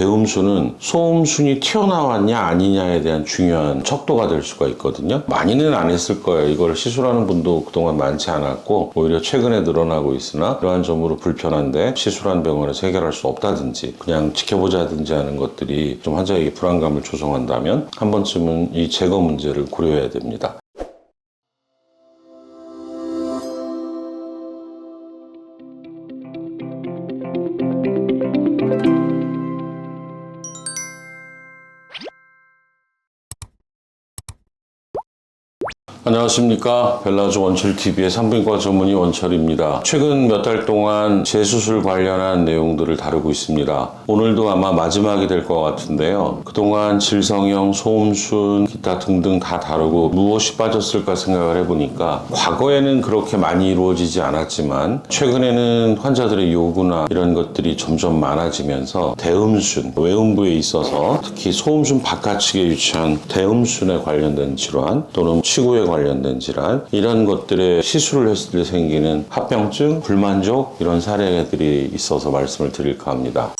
대음수는 소음순이 튀어나왔냐 아니냐에 대한 중요한 척도가 될 수가 있거든요. 많이는 안 했을 거예요. 이걸 시술하는 분도 그동안 많지 않았고 오히려 최근에 늘어나고 있으나 그러한 점으로 불편한데 시술한 병원에서 해결할 수 없다든지 그냥 지켜보자든지 하는 것들이 좀 환자에게 불안감을 조성한다면 한 번쯤은 이 제거 문제를 고려해야 됩니다. 안녕하십니까. 벨라조 원철TV의 산부인과 전문의 원철입니다. 최근 몇 달 동안 재수술 관련한 내용들을 다루고 있습니다. 오늘도 아마 마지막이 될 것 같은데요. 그동안 질성형, 소음순, 기타 등등 다 다루고 무엇이 빠졌을까 생각을 해보니까 과거에는 그렇게 많이 이루어지지 않았지만 최근에는 환자들의 요구나 이런 것들이 점점 많아지면서 대음순, 외음부에 있어서 특히 소음순 바깥측에 위치한 대음순에 관련된 질환 또는 치구에 관련된 질환 이런 것들의 시술을 했을 때 생기는 합병증, 불만족 이런 사례들이 있어서 말씀을 드릴까 합니다.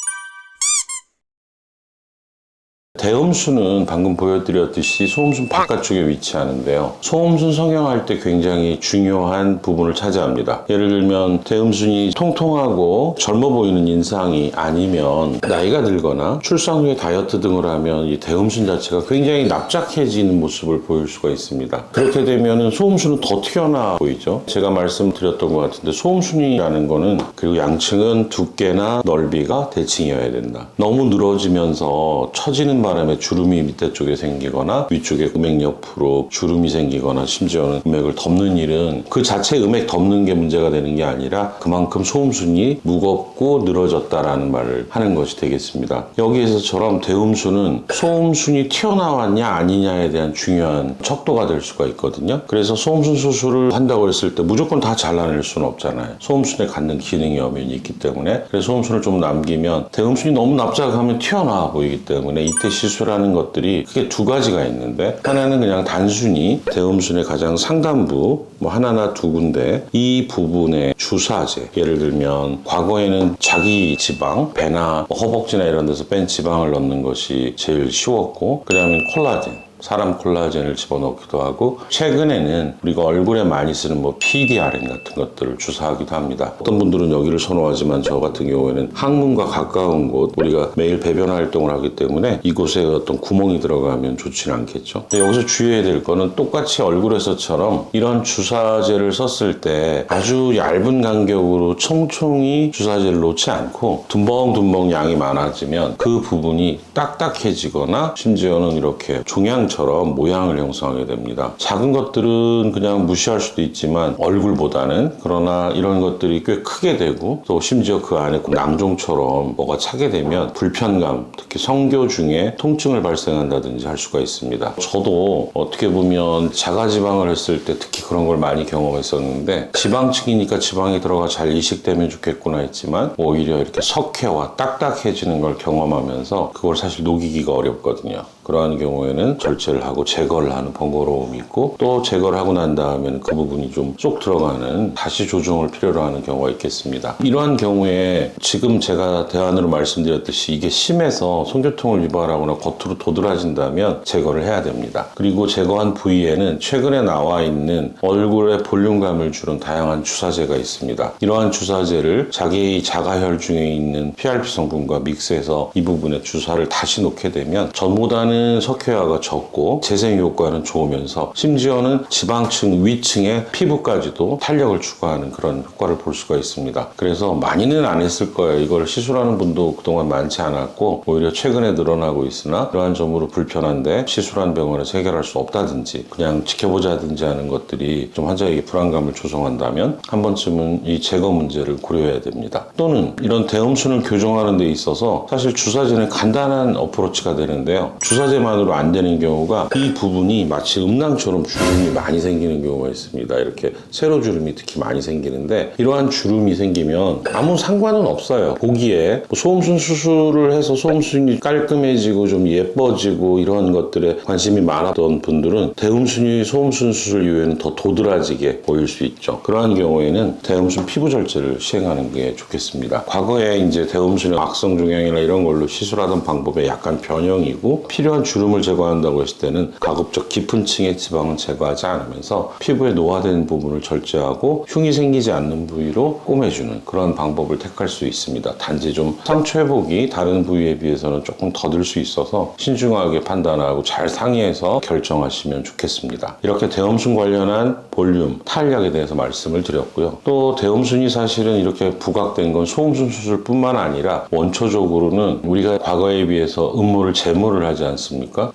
대음수는 방금 보여드렸듯이 소음순 바깥쪽에 위치하는데요. 소음순 성형할 때 굉장히 중요한 부분을 차지합니다. 예를 들면 대음순이 통통하고 젊어 보이는 인상이 아니면 나이가 들거나 출산 후에 다이어트 등을 하면 이 대음순 자체가 굉장히 납작해지는 모습을 보일 수가 있습니다. 그렇게 되면 소음순은 더 튀어나와 보이죠. 제가 말씀드렸던 것 같은데 소음순이라는 거는 그리고 양층은 두께나 넓이가 대칭이어야 된다. 너무 늘어지면서 처지는 바 람에 주름이 밑에 쪽에 생기거나 위쪽에 음액 옆으로 주름이 생기거나 심지어는 음액을 덮는 일은 그 자체 음액 덮는 게 문제가 되는 게 아니라 그만큼 소음순이 무겁고 늘어졌다라는 말을 하는 것이 되겠습니다. 여기에서처럼 대음순은 소음순이 튀어나왔냐 아니냐에 대한 중요한 척도가 될 수가 있거든요. 그래서 소음순 수술을 한다고 했을 때 무조건 다 잘라낼 수는 없잖아요. 소음순에 갖는 기능이 엄연히 있기 때문에 그래서 소음순을 좀 남기면 대음순이 너무 납작하면 튀어나와 보이기 때문에 이때 시술하는 것들이 크게 두 가지가 있는데 하나는 그냥 단순히 대음순의 가장 상단부 뭐 하나나 두 군데 이 부분에 주사제. 예를 들면 과거에는 자기 지방 배나 뭐 허벅지나 이런 데서 뺀 지방을 넣는 것이 제일 쉬웠고 그 다음에 콜라겐 사람 콜라겐을 집어넣기도 하고 최근에는 우리가 얼굴에 많이 쓰는 뭐 PDRN 같은 것들을 주사하기도 합니다. 어떤 분들은 여기를 선호하지만 저 같은 경우에는 항문과 가까운 곳 우리가 매일 배변 활동을 하기 때문에 이곳에 어떤 구멍이 들어가면 좋지는 않겠죠. 근데 여기서 주의해야 될 거는 똑같이 얼굴에서처럼 이런 주사제를 썼을 때 아주 얇은 간격으로 총총히 주사제를 놓지 않고 둔벙둔벙 양이 많아지면 그 부분이 딱딱해지거나 심지어는 이렇게 종양 처럼 모양을 형성하게 됩니다. 작은 것들은 그냥 무시할 수도 있지만 얼굴보다는 그러나 이런 것들이 꽤 크게 되고 또 심지어 그 안에 낭종처럼 뭐가 차게 되면 불편감 특히 성교 중에 통증을 발생한다든지 할 수가 있습니다. 저도 어떻게 보면 자가지방을 했을 때 특히 그런 걸 많이 경험했었는데 지방층이니까 지방이 들어가 잘 이식되면 좋겠구나 했지만 오히려 이렇게 석회와 딱딱해지는 걸 경험하면서 그걸 사실 녹이기가 어렵거든요. 그러한 경우에는 절제를 하고 제거를 하는 번거로움이 있고 또 제거를 하고 난 다음에는 그 부분이 좀 쏙 들어가는 다시 조정을 필요로 하는 경우가 있겠습니다. 이러한 경우에 지금 제가 대안으로 말씀드렸듯이 이게 심해서 송교통을 유발하거나 겉으로 도드라진다면 제거를 해야 됩니다. 그리고 제거한 부위에는 최근에 나와 있는 얼굴에 볼륨감을 주는 다양한 주사제가 있습니다. 이러한 주사제를 자기 자가혈 중에 있는 PRP 성분과 믹스해서 이 부분에 주사를 다시 놓게 되면 전보다는 석회화가 적고 재생 효과는 좋으면서 심지어는 지방층 위층의 피부까지도 탄력을 추가하는 그런 효과를 볼 수가 있습니다. 그래서 많이는 안 했을 거예요. 이걸 시술하는 분도 그동안 많지 않았고 오히려 최근에 늘어나고 있으나 그러한 점으로 불편한데 시술한 병원에서 해결할 수 없다든지 그냥 지켜보자든지 하는 것들이 좀 환자에게 불안감을 조성한다면 한 번쯤은 이 제거 문제를 고려해야 됩니다. 또는 이런 대음순을 교정하는 데 있어서 사실 주사제는 간단한 어프로치가 되는데요. 주사 제 주사제만으로 안 되는 경우가 이 부분이 마치 음낭처럼 주름이 많이 생기는 경우가 있습니다. 이렇게 세로 주름이 특히 많이 생기는데 이러한 주름이 생기면 아무 상관은 없어요. 보기에 뭐 소음순 수술을 해서 소음순이 깔끔해지고 좀 예뻐지고 이런 것들에 관심이 많았던 분들은 대음순이 소음순 수술 이후에는 더 도드라지게 보일 수 있죠. 그러한 경우에는 대음순 피부 절제를 시행하는 게 좋겠습니다. 과거에 이제 대음순의 악성 종양이나 이런 걸로 시술하던 방법의 약간 변형이고 필요 한 주름을 제거한다고 했을 때는 가급적 깊은 층의 지방은 제거하지 않으면서 피부에 노화된 부분을 절제하고 흉이 생기지 않는 부위로 꼬매주는 그런 방법을 택할 수 있습니다. 단지 좀 상처 회복이 다른 부위에 비해서는 조금 더 들 수 있어서 신중하게 판단하고 잘 상의해서 결정하시면 좋겠습니다. 이렇게 대음순 관련한 볼륨, 탄력에 대해서 말씀을 드렸고요. 또 대음순이 사실은 이렇게 부각된 건 소음순 수술뿐만 아니라 원초적으로는 우리가 과거에 비해서 음모를 제모를 하지 않습니까?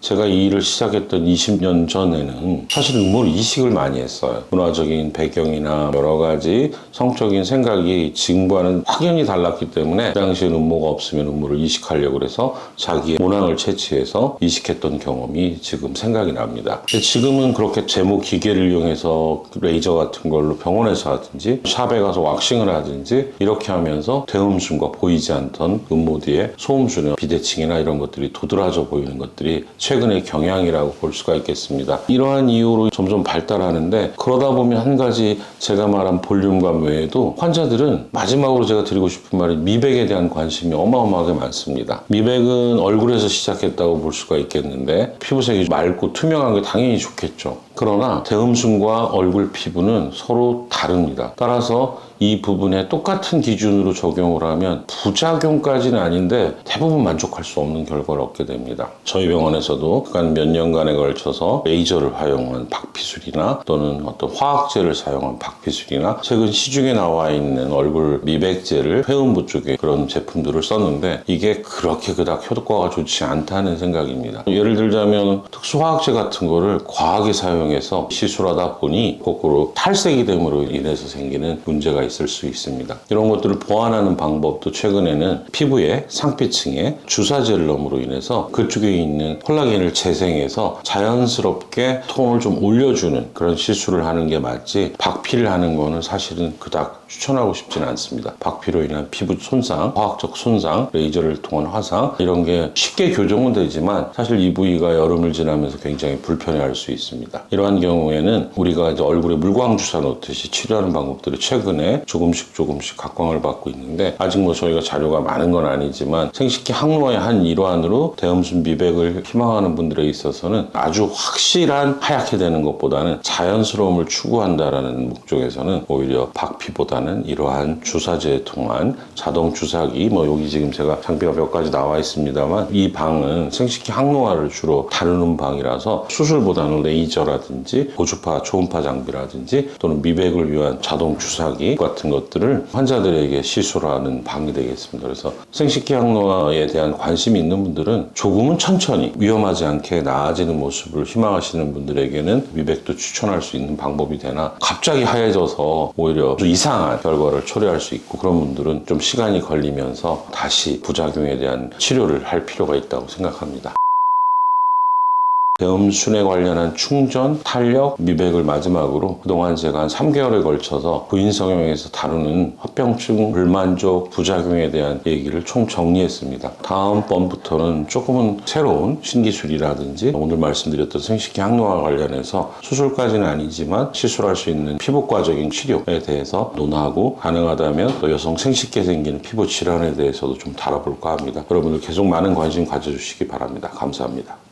제가 이 일을 시작했던 20년 전에는 사실 음모를 이식을 많이 했어요. 문화적인 배경이나 여러 가지 성적인 생각이 지금과는 확연히 달랐기 때문에 그 당시에 음모가 없으면 음모를 이식하려고 해서 자기의 모낭을 채취해서 이식했던 경험이 지금 생각이 납니다. 지금은 그렇게 제모 기계를 이용해서 레이저 같은 걸로 병원에서 하든지 샵에 가서 왁싱을 하든지 이렇게 하면서 대음순과 보이지 않던 음모 뒤에 소음순의 비대칭이나 이런 것들이 도드라져 보이는 것 들이 최근의 경향이라고 볼 수가 있겠습니다. 이러한 이유로 점점 발달하는데 그러다 보면 한 가지 제가 말한 볼륨감 외에도 환자들은 마지막으로 제가 드리고 싶은 말이 미백에 대한 관심이 어마어마하게 많습니다. 미백은 얼굴에서 시작했다고 볼 수가 있겠는데 피부색이 맑고 투명한 게 당연히 좋겠죠. 그러나 대음순과 얼굴 피부는 서로 다릅니다. 따라서 이 부분에 똑같은 기준으로 적용을 하면 부작용까지는 아닌데 대부분 만족할 수 없는 결과를 얻게 됩니다. 저희 병원에서도 한몇 년간에 걸쳐서 레이저를 활용한 박피술이나 또는 어떤 화학제를 사용한 박피술이나 최근 시중에 나와 있는 얼굴 미백제를 회음부 쪽에 그런 제품들을 썼는데 이게 그렇게 그닥 효과가 좋지 않다는 생각입니다. 예를 들자면 특수화학제 같은 거를 과하게 사용해서 시술하다 보니 거꾸로 탈색이 됨으로 인해서 생기는 문제가 있을 수 있습니다. 이런 것들을 보완하는 방법도 최근에는 피부의 상피층에 주사제를 넣음으로 인해서 그쪽에 있는 콜라겐을 재생해서 자연스럽게 톤을 좀 올려주는 그런 시술을 하는 게 맞지 박피를 하는 거는 사실은 그닥 추천하고 싶지는 않습니다. 박피로 인한 피부 손상, 화학적 손상, 레이저를 통한 화상 이런 게 쉽게 교정은 되지만 사실 이 부위가 여름을 지나면서 굉장히 불편해할 수 있습니다. 이러한 경우에는 우리가 이제 얼굴에 물광 주사 놓듯이 치료하는 방법들이 최근에 조금씩 조금씩 각광을 받고 있는데 아직 뭐 저희가 자료가 많은 건 아니지만 생식기 항노화의 한 일환으로 대음순 미백을 희망하는 분들에 있어서는 아주 확실한 하얗게 되는 것보다는 자연스러움을 추구한다라는 목적에서는 오히려 박피보다 는 이러한 주사제에 통한 자동 주사기 뭐 여기 지금 제가 장비가 몇 가지 나와 있습니다만 이 방은 생식기 항노화를 주로 다루는 방이라서 수술보다는 레이저라든지 고주파 초음파 장비라든지 또는 미백을 위한 자동 주사기 같은 것들을 환자들에게 시술하는 방이 되겠습니다. 그래서 생식기 항노화에 대한 관심이 있는 분들은 조금은 천천히 위험하지 않게 나아지는 모습을 희망하시는 분들에게는 미백도 추천할 수 있는 방법이 되나 갑자기 하얘져서 오히려 좀 이상 한 결과를 초래할 수 있고 그런 분들은 좀 시간이 걸리면서 다시 부작용에 대한 치료를 할 필요가 있다고 생각합니다. 대음순에 관련한 충전, 탄력, 미백을 마지막으로 그동안 제가 한 3개월에 걸쳐서 부인 성형에서 다루는 합병증, 불만족, 부작용에 대한 얘기를 총 정리했습니다. 다음번부터는 조금은 새로운 신기술이라든지 오늘 말씀드렸던 생식기 항노화 관련해서 수술까지는 아니지만 시술할 수 있는 피부과적인 치료에 대해서 논하고 가능하다면 또 여성 생식기에 생기는 피부 질환에 대해서도 좀 다뤄볼까 합니다. 여러분들 계속 많은 관심 가져주시기 바랍니다. 감사합니다.